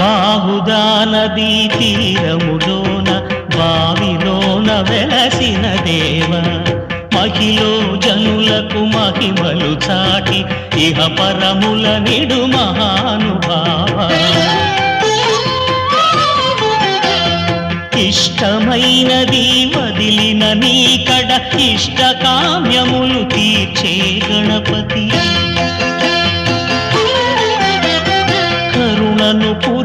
బాహుదా నదీ తీరములోన బావిలోన వెలసిన దేవ. మహిలో జనులకు మహిమలు చాటి ఇహ పరముల నిడు మహానుభావ. ఇష్టమైనది వదిలిన నీకడ ఇష్ట కామ్యములు తీర్చే గణపతి.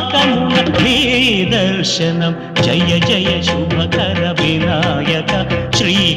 కాని నీ దర్శనం. జయ జయ శుభకర వినాయక. శ్రీ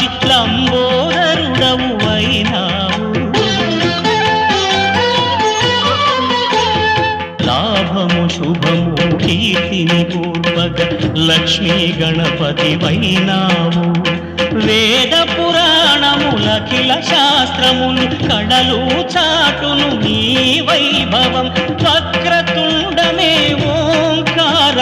దాచి లంబోదరుడవు అయినావు లాభము శుభము కీర్తిని పూర్వక లక్ష్మీ గణపతి వైనావు వేద పురాణములఖిల శాస్త్రములు కడలు చాటును నీ వైభవం భక్తి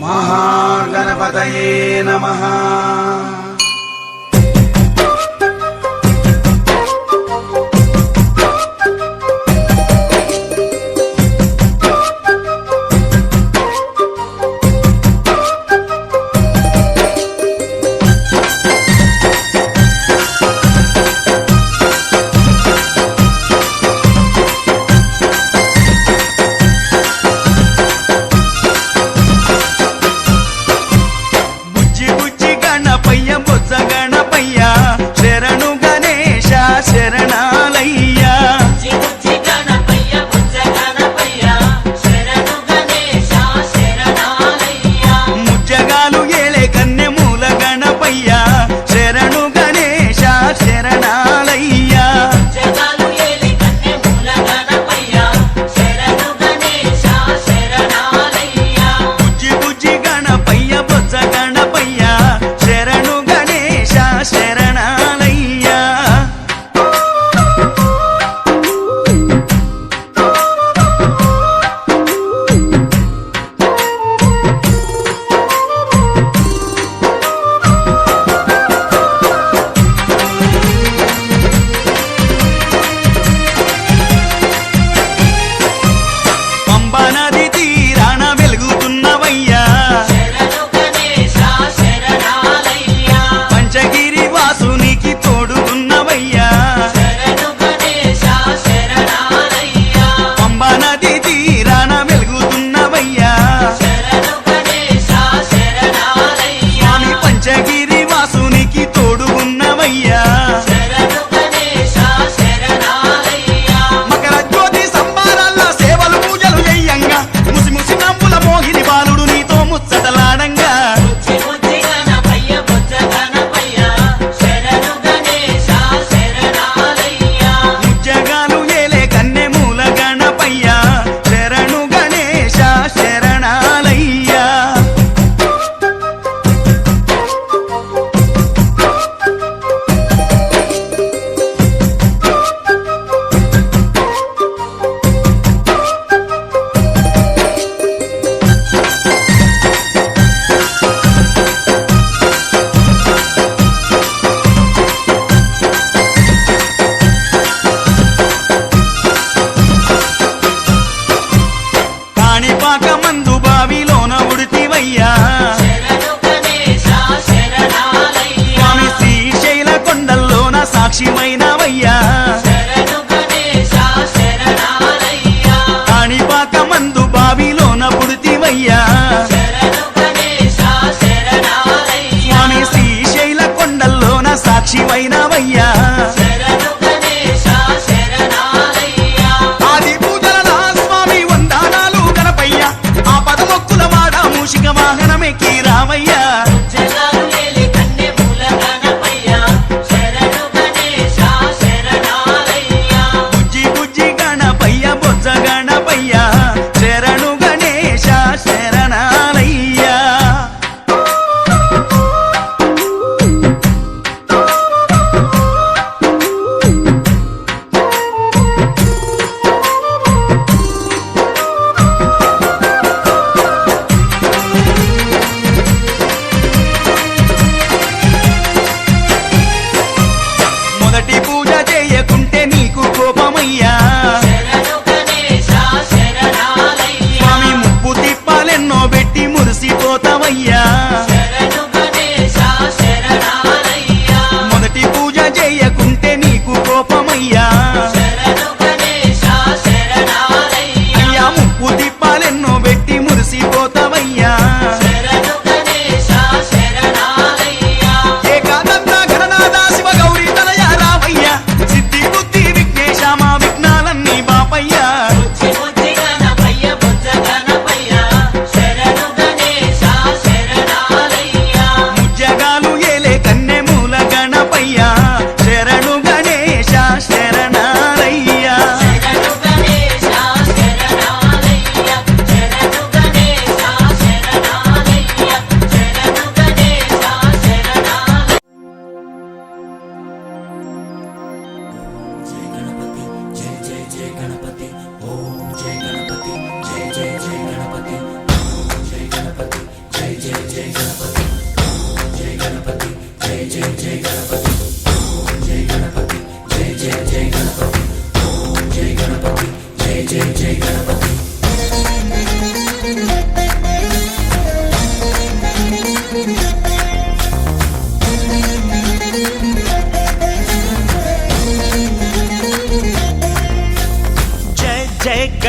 మహాగణపతయే నమ.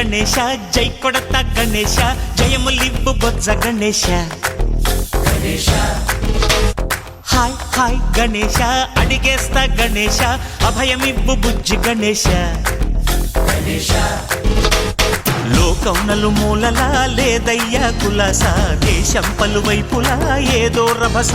ಗಣೇಶ ಜೈ ಕೊಡತ ಗಣೇಶ ಜಯಮುಲಿಬ್ಬು ಬೊಜ್ಜ ಗಣೇಶ ಗಣೇಶ ಹಾಯ್ ಹಾಯ್ ಗಣೇಶ ಅಡಿಗೆಸ್ತ ಗಣೇಶ ಅಭಯಮಿಬ್ಬು ಬುಜ್ಜಿ ಗಣೇಶ ಗಣೇಶ లోకౌనలు మూలలా లేదయ్యా కులస దేశం పలువైపులా ఏదో రభస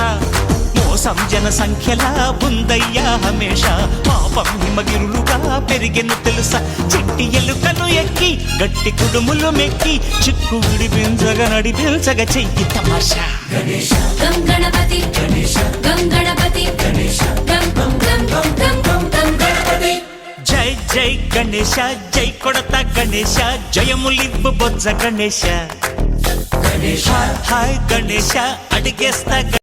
మోసం జన సంఖ్యలా ఉందయ్యా హమేష. పాపం హిమగిరులుగా పెరిగెను తెలుసా? చెట్టి ఎలుకను ఎక్కి గట్టి కుడుములు మెక్కి చిక్కు విడిపించగ నడిపించగ చెయ్యి తమాషా. గణపతి గణపతి జై జై గణేష జై కొడత గణేష జయములిబ్బు బొజ్జ గణేష గణేష హాయ్ గణేష అడిగేస్తా